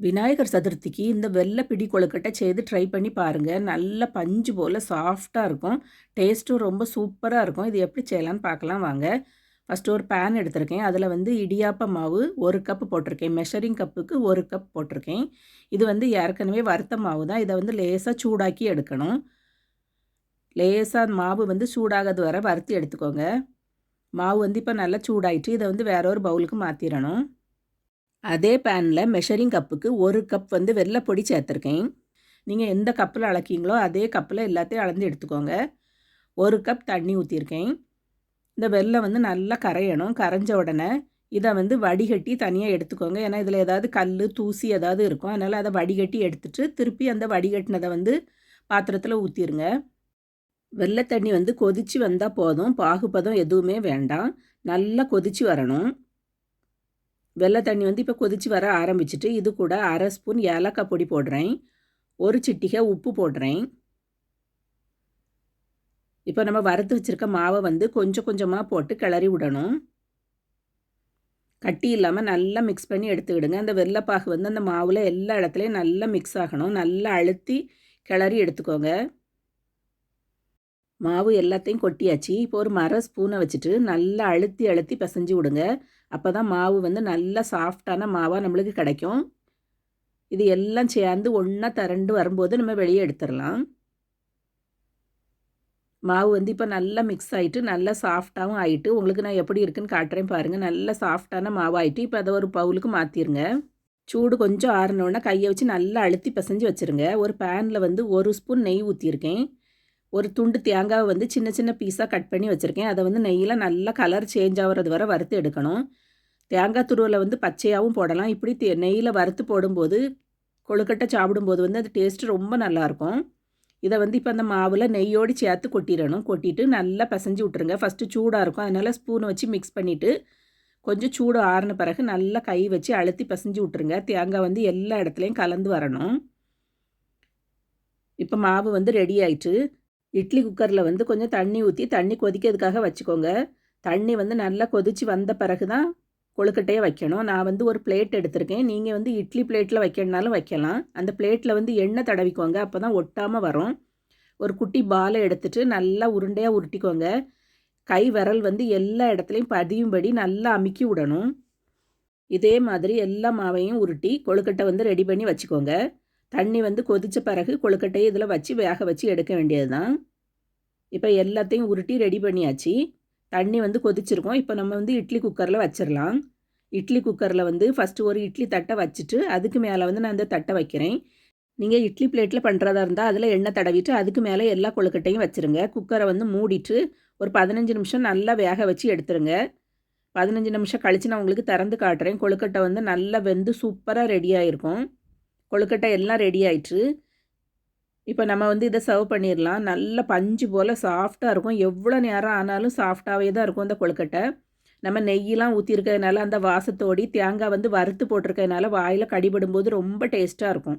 விநாயகர் சதுர்த்திக்கு இந்த வெள்ளை பிடி கொழுக்கட்டை செய்து ட்ரை பண்ணி பாருங்கள் நல்ல பஞ்சு போல் சாஃப்டாக இருக்கும். டேஸ்ட்டும் ரொம்ப சூப்பராக இருக்கும். இது எப்படி செய்யலான்னு பார்க்கலாம் வாங்க. ஃபஸ்ட்டு ஒரு பேன் எடுத்திருக்கேன். அதில் வந்து இடியாப்ப மாவு ஒரு கப் போட்டிருக்கேன். மெஷரிங் கப்புக்கு ஒரு கப் போட்டிருக்கேன். இது வந்து ஏற்கனவே வறுத்த மாவு தான். இதை வந்து லேசாக சூடாக்கி எடுக்கணும். லேசாக மாவு வந்து சூடாகிறது வர வறுத்து எடுத்துக்கோங்க. மாவு வந்து இப்போ நல்லா சூடாயிட்டு இதை வந்து வேற ஒரு பவுலுக்கு மாற்றிடணும் அதே பேனில் மெஷரிங் கப்புக்கு ஒரு கப் வந்து வெள்ளை பொடி சேர்த்துருக்கேன். நீங்கள் எந்த கப்பில் அளக்கிங்களோ அதே கப்பில் எல்லாத்தையும் அளந்து எடுத்துக்கோங்க. ஒரு கப் தண்ணி ஊற்றிருக்கேன் இந்த வெள்ளை வந்து நல்லா கரையணும். கரைஞ்ச உடனே இதை வந்து வடிகட்டி தனியாக எடுத்துக்கோங்க. ஏன்னா இதில் ஏதாவது கல் தூசி ஏதாவது இருக்கும். அதனால் அதை வடிகட்டி எடுத்துட்டு திருப்பி அந்த வடிகட்டினதை வந்து பாத்திரத்தில் ஊற்றிடுங்க வெள்ளை தண்ணி வந்து கொதித்து வந்தால் போதும். பாகுபதம் எதுவுமே வேண்டாம். நல்லா கொதித்து வரணும். வெள்ளை தண்ணி வந்து இப்போ கொதித்து வர ஆரம்பிச்சிட்டு இது கூட அரை ஸ்பூன் ஏலக்காய் பொடி போடுறேன். ஒரு சிட்டிகை உப்பு போடுறேன். இப்போ நம்ம வறுத்து வச்சுருக்க மாவை வந்து கொஞ்சம் கொஞ்சமாக போட்டு கிளறி விடணும். கட்டி இல்லாமல் நல்லா மிக்ஸ் பண்ணி எடுத்துக்கிடுங்க. அந்த வெள்ளைப்பாகு வந்து அந்த மாவில் எல்லா இடத்துலையும் நல்லா மிக்ஸ் ஆகணும். நல்லா அழுத்தி கிளறி எடுத்துக்கோங்க. மாவு எல்லாத்தையும் கொட்டியாச்சு. இப்போ ஒரு மர ஸ்பூனை வச்சுட்டு நல்லா அழுத்தி அழுத்தி பிசைஞ்சு விடுங்க. அப்போ தான் மாவு வந்து நல்லா சாஃப்டான மாவாக நம்மளுக்கு கிடைக்கும். இது எல்லாம் சேர்ந்து ஒன்றா திரண்டு வரும்போது நம்ம வெளியே எடுத்துடலாம். மாவு வந்து இப்போ நல்லா மிக்ஸ் ஆகிட்டு நல்லா சாஃப்டாகவும் ஆகிட்டு உங்களுக்கு நான் எப்படி இருக்குன்னு காட்டுறேன் பாருங்கள் நல்லா சாஃப்டான மாவு ஆகிட்டு இப்போ அதை ஒரு பவுலுக்கு மாற்றிருங்க சூடு கொஞ்சம் ஆறினோடனே கையை வச்சு நல்லா அழுத்தி பிசைஞ்சு வச்சுருங்க. ஒரு பேனில் வந்து ஒரு ஸ்பூன் நெய் ஊற்றிருக்கேன் ஒரு துண்டு தேங்காவை வந்து சின்ன சின்ன பீஸாக கட் பண்ணி வச்சுருக்கேன். அதை வந்து நெய்யில் நல்லா கலர் சேஞ்ச் ஆகிறது வரை வறுத்து எடுக்கணும். தேங்காய் துருவில் வந்து பச்சையாகவும் போடலாம். இப்படி தே நெய்யில் வறுத்து போடும்போது கொழுக்கட்டை சாப்பிடும்போது வந்து அது டேஸ்ட்டு ரொம்ப நல்லாயிருக்கும் இதை வந்து இப்போ அந்த மாவில் நெய்யோடு சேர்த்து கொட்டிடணும். கொட்டிட்டு நல்லா பிசைஞ்சு விட்ருங்க ஃபஸ்ட்டு சூடாக இருக்கும். அதனால் ஸ்பூனை வச்சு மிக்ஸ் பண்ணிவிட்டு கொஞ்சம் சூடு ஆறின பிறகு நல்லா கை வச்சு அழுத்தி பிசைஞ்சு விட்ருங்க தேங்காய் வந்து எல்லா இடத்துலையும் கலந்து வரணும். இப்போ மாவு வந்து ரெடி ஆயிட்டு இட்லி குக்கரில் வந்து கொஞ்சம் தண்ணி ஊற்றி தண்ணி கொதிக்கிறதுக்காக வச்சுக்கோங்க. தண்ணி வந்து நல்லா கொதித்து வந்த பிறகு தான் கொழுக்கட்டையை வைக்கணும். நான் வந்து ஒரு பிளேட் எடுத்திருக்கேன். நீங்கள் வந்து இட்லி பிளேட்டில் வைக்கணுனாலும் வைக்கலாம். அந்த பிளேட்டில் வந்து எண்ணெய் தடவிக்கோங்க. அப்போ தான் ஒட்டாமல் வரும். ஒரு குட்டி பாலை எடுத்துகிட்டு நல்லா உருண்டையாக உருட்டிக்கோங்க. கை விரல் வந்து எல்லா இடத்துலையும் பதியும்படி நல்லா அமுக்கி விடணும். இதே மாதிரி எல்லா மாவையும் உருட்டி கொழுக்கட்டை வந்து ரெடி பண்ணி வச்சுக்கோங்க. தண்ணி வந்து கொதித்த பிறகு கொழுக்கட்டையை இதில் வச்சு வேக வச்சு எடுக்க வேண்டியது தான் இப்போ எல்லாத்தையும் உருட்டி ரெடி பண்ணியாச்சு. தண்ணி வந்து கொதிச்சிருக்கோம். இப்போ நம்ம வந்து இட்லி குக்கரில் வச்சிடலாம் இட்லி குக்கரில் வந்து ஃபஸ்ட்டு ஒரு இட்லி தட்டை வச்சுட்டு அதுக்கு மேலே வந்து நான் அந்த தட்டை வைக்கிறேன். நீங்கள் இட்லி பிளேட்டில் பண்ணுறதா இருந்தால் அதில் எண்ணெய் தடவிட்டு அதுக்கு மேலே எல்லா கொழுக்கட்டையும் வச்சுருங்க. குக்கரை வந்து மூடிட்டு ஒரு பதினஞ்சு நிமிஷம் நல்லா வேக வச்சு எடுத்துருங்க. பதினஞ்சு நிமிஷம் கழித்து நான் உங்களுக்கு திறந்து காட்டுறேன். கொழுக்கட்டை வந்து நல்லா வெந்து சூப்பராக ரெடியாக இருக்கும் கொழுக்கட்டை எல்லாம் ரெடி ஆயிடுச்சு இப்போ நம்ம வந்து இதை சர்வ் பண்ணிடலாம் நல்ல பஞ்சு போல் சாஃப்டாக இருக்கும். எவ்வளோ நேரம் ஆனாலும் சாஃப்டாகவே தான் இருக்கும் அந்த கொழுக்கட்டை. நம்ம நெய்யெலாம் ஊற்றிருக்கிறதுனால அந்த வாசத்தோடி தேங்காய் வந்து வறுத்து போட்டிருக்கிறதுனால வாயில் கடிபடும்போது ரொம்ப டேஸ்ட்டாக இருக்கும்.